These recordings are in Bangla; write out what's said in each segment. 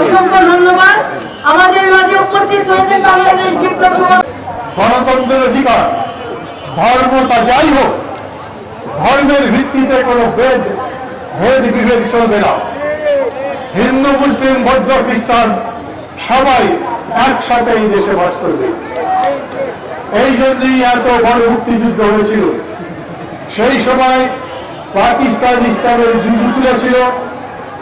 অসংখ্য ধন্যবাদ। আমাদের মাঝে উপস্থিত হয়েছেন বাংলাদেশ গণতন্ত্রের অধিকার ধর্ম তা যাই হোক ধর্মের ভিত্তিতে কোনো ভেদ ভেদ বিভেদ চলবে না। হিন্দু মুসলিম বৌদ্ধ খ্রিস্টান সবাই একসাথে এই দেশে বাস করবে। এই জন্যই এত বড় মুক্তিযুদ্ধ হয়েছিল। সেই সময় পাকিস্তান ইসলামের যুদ্ধ তুলেছিল।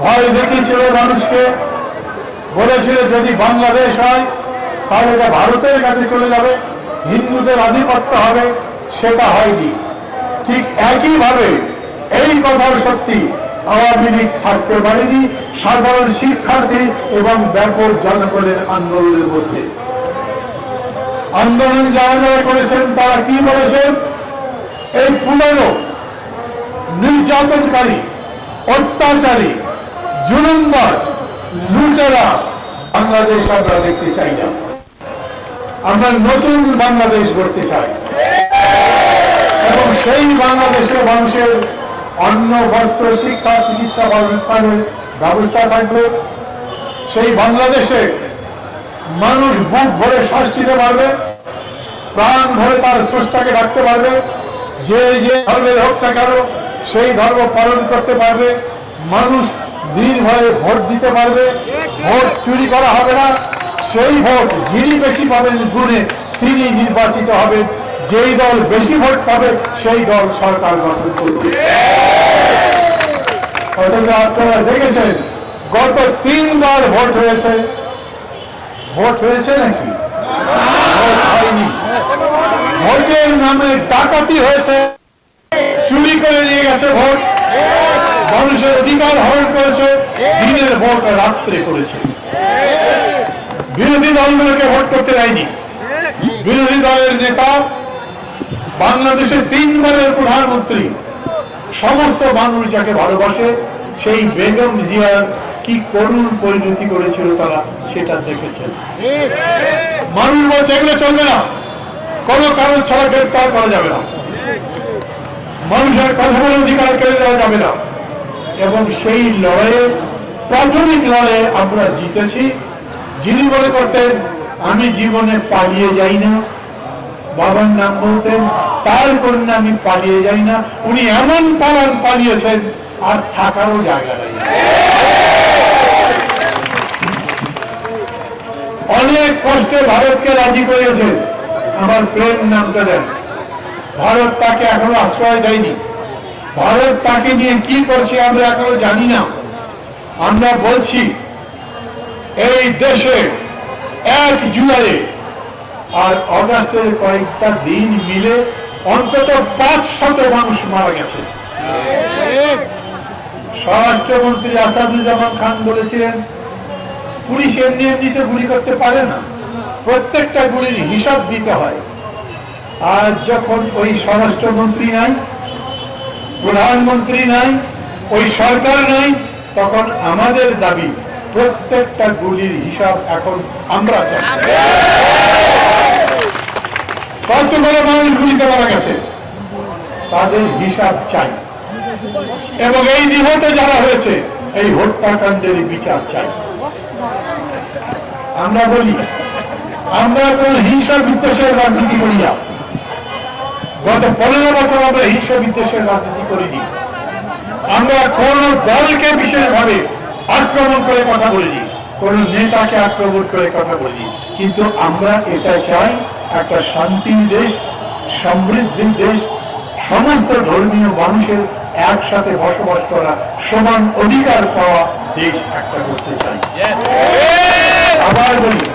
ভয় দেখিয়েছিল মানুষকে। বলেছিল যদি বাংলাদেশ হয়, তাহলে এটা ভারতের কাছে চলে যাবে, হিন্দুদের আধিপত্য হবে, সেটা হয়নি। ঠিক একইভাবে এই কথার সত্যি, আওয়ামী লীগ থাকতে পারেনি, সাধারণ শিক্ষার্থী এবং ব্যাপক জনগণের আন্দোলনের মধ্যে। আন্দোলন যারা যারা করেছেন, তারা কি বলেছেন? এই পুনরো নির্যাতনকারী, অত্যাচারী জুলুমবাজ লুটেরা বাংলাদেশ আমরা দেখতে চাই না। আমরা নতুন বাংলাদেশ গড়তে চাই। এবং সেই বাংলাদেশে মানুষের অন্ন, বস্ত্র, শিক্ষা, চিকিৎসা ব্যবস্থানের ব্যবস্থা থাকবে। সেই বাংলাদেশে মানুষ বুক ভরে শ্বাস নিতে পারবে, প্রাণ ভরে তার স্রষ্টাকে রাখতে পারবে, যে যে ধর্মের হোক না কেন সেই ধর্ম পালন করতে পারবে। মানুষ নির্ভয়ে ভোট দিতে পারবে, ভোট চুরি করা হবে না। সেই ভোট যিনি বেশি পাবেন গুণে তিনি নির্বাচিত হবেন। যেই দল বেশি ভোট পাবে, সেই দল সরকার গঠন করবে। অথচ আপনারা দেখেছেন, গত তিনবার ভোট হয়েছে। ভোট হয়েছে নাকি? ভোটের নামে ডাকাতি হয়েছে। চুরি করে নিয়ে গেছে ভোট। মানুষের অধিকার হরণ করেছে, দিনের ভোট রাত্রে করেছে। বিরোধী দলগুলোকে ভোট করতে দেয়নি। বিরোধী দলের নেতা, বাংলাদেশের তিনবারের প্রধানমন্ত্রী, সমস্ত মানুষ যাকে ভালোবাসে, সেই বেগম জিয়ার কি করুণ পরিণতি করেছিল তারা সেটা দেখেছেন। মানুষ বলছে, এগুলো চলবে না। কোনো কারণ ছাড়া গ্রেপ্তার করা যাবে না। মানুষের কথা বলার অধিকার কেড়ে দেওয়া যাবে না। এবং সেই লড়াইয়ে, প্রাথমিক লড়াইয়ে আমরা জিতেছি। যিনি মনে করতেন, আমি জীবনে পালিয়ে যাই না। বাবার নাম বলতেন, তার কন্যা আমি পালিয়ে যাই না। উনি এমন পালান পালিয়েছেন, আর থাকারও জায়গা নেই। অনেক কষ্টে ভারতকে রাজি করেছেন আমার প্রেম নামতে দেন। ভারত তাকে এখনও আশ্রয় দেয়নি। ভারত তাকে নিয়ে কি করছে আমরা এখনও জানি না। আমরা বলছি, এই দেশে এক জুলাই আর অগাস্টের কয়েকটা দিন মিলে অন্তত পাঁচ শত মানুষ মারা গেছে। স্বরাষ্ট্রমন্ত্রী আসাদুজ্জামান খান বলেছিলেন, পুলিশ এমনি এমনিতে গুলি করতে পারে না, প্রত্যেকটা গুলির হিসাব দিতে হয়। আর যখন ওই স্বরাষ্ট্রমন্ত্রী নাই প্রধানমন্ত্রী নাই, ওই সরকার নাই, তখন আমাদের দাবি প্রত্যেকটা গুলির হিসাব এখন আমরা চাই। কত বড় মানুষ গুলিতে মারা গেছে? তাদের হিসাব চাই। এবং এই নিহত যারা হয়েছে, এই হত্যাকাণ্ডের বিচার চাই। আমরা বলি, আমরা কোন হিংসা বিদ্বেষের রাজনীতি করি না। গত পনেরো বছর আমরা হিংসা বিদ্বেষের রাজনীতি করিনি। আমরা কোন দলকে বিশেষভাবে আক্রমণ করে কথা বলিনি। কোন নেতাকে আক্রমণ করে কথা বলিনি। কিন্তু আমরা এটা চাই একটা শান্তির দেশ সমৃদ্ধির দেশ সমস্ত ধর্মীয় মানুষের একসাথে বসবাস করা সমান অধিকার পাওয়া দেশ একটা করতে চাই। আবার বলি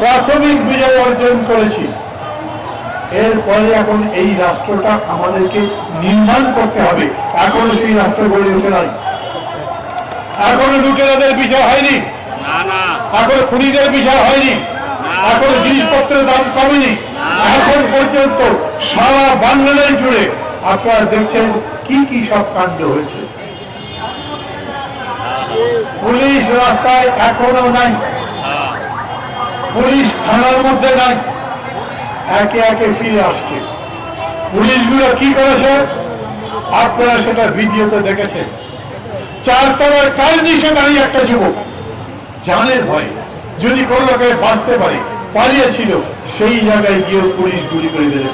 প্রাথমিক বিজয় অর্জন করেছি। এরপরে এখন এই রাষ্ট্রটা আমাদেরকে নির্মাণ করতে হবে। এখনও সেই রাষ্ট্র গড়ে ওঠে নাই। এখনও লুটেরাদের বিচার হয়নি। এখন খুনিদের বিচার হয়নি। এখন জিনিসপত্রের দাম কমেনি। এখন পর্যন্ত সারা বাংলাদেশ জুড়ে আপনারা দেখছেন কি কি সব কাণ্ড হয়েছে। পুলিশ রাস্তায় এখনও নাই। পুলিশ থানার মধ্যে নাই। একে একে ফিরে আসছে। পুলিশগুলো কি করেছে? আপনারা সেটা ভিডিওতে দেখেছেন। চারতলার কাল নিচে দাঁড়িয়ে একটা যুবক। জানের ভয়ে। যদি কোনো লোকে বাঁচতে পারে, পালিয়েছিল, সেই জায়গায় গিয়ে পুলিশ গুলি করে দিল।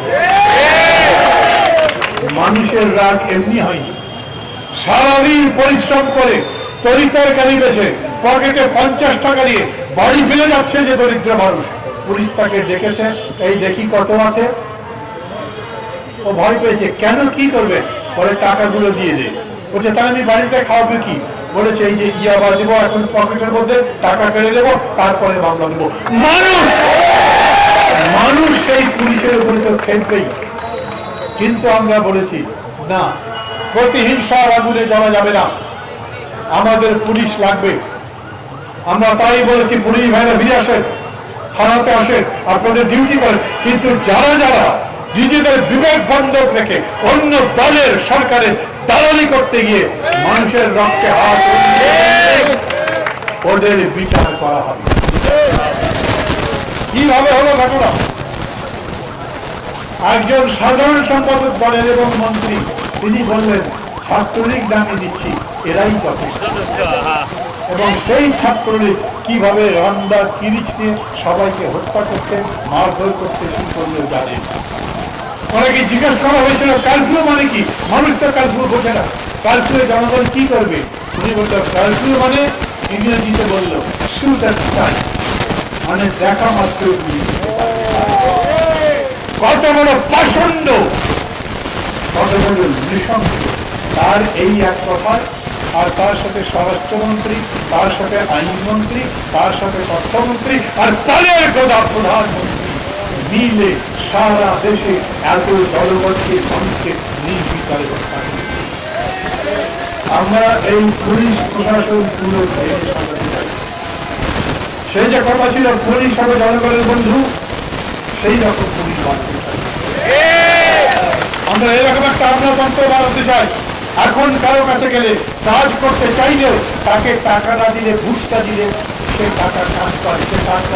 মানুষের রাগ এমনি হয়নি। সারাদিন পরিশ্রম করে তরিতরকারি বেছে পকেটে পঞ্চাশ টাকা দিয়ে বাড়ি ফেলে যাচ্ছে যে দরিদ্র মানুষ। পুলিশ তাকে ডেকেছে এই দেখি কত আছে। ও ভয় পেয়েছে, কেন কি করবে? পরে টাকাগুলো দিয়ে দে। বলছে, তাহলে আমি বাড়িতে খাওয়াবে কি? বলেছে, এই যে ইয়াবা দেবো, এখন পকেটের মধ্যে টাকা কেড়ে দেবো, তারপরে মামলা দেবো। মানুষ! মানুষ সেই পুলিশের উপরে তো খেলবেই। কিন্তু আমরা বলেছি, না, প্রতিহিংসার আগুনে যাওয়া যাবে না। আমাদের পুলিশ লাগবে। আমরা তাই বলেছি, পুলিশ ভাইরা ফিরে আসেন থানাতে আসেন আপনাদের ডিউটি করেন কিন্তু যারা যারা নিজেদের বিবেক বন্ধক রেখে অন্য দলের সরকারের দালালি করতে গিয়ে মানুষের রক্তে হাত ওদের বিচার করা হবে। কীভাবে হলো ঘটনা? একজন সাধারণ সম্পাদক বলেন এবং মন্ত্রী, তিনি বললেন, ছাত্রলীগ দামে দিচ্ছি, এরাই যথেষ্ট। এবং সেই ছাত্রলীগ কীভাবে কিরিচ নিয়ে সবাইকে হত্যা করতে, মারধর করতে শুরু করল জানেন অনেকে জিজ্ঞাসা করা হয়েছিল, কারফিউ মানে কি? মানুষ তো কারফিউ বোঝে না। কারফিউ জনগণ কি করবে? উনি বলল কারফিউ মানে ইংরেজিতে বলল মানে দেখা মাত্র। কত বড় পাষণ্ড কত বড় নৃশংস তার এই এক কথা আর তার সাথে স্বরাষ্ট্রমন্ত্রী, তার সাথে আইনমন্ত্রী, তার সাথে অর্থমন্ত্রী আর তাদের গোদা প্রধানমন্ত্রী মিলে সারা দেশে এত জনগণকে মানুষকে নির্বিচারে। আমরা এই পুলিশ প্রশাসন পুরো সেই যে কথা ছিল পুলিশ হবে জনগণের বন্ধু, সেই রকম পুলিশ আমরা এরকম একটা আমলাতন্ত্র বানাতে চাই। এখন কারও কাছে গেলে কাজ করতে চাইলেও তাকে টাকা না দিলে ঘুষটা দিলে সে টাকা কাজ করে, সে কাজ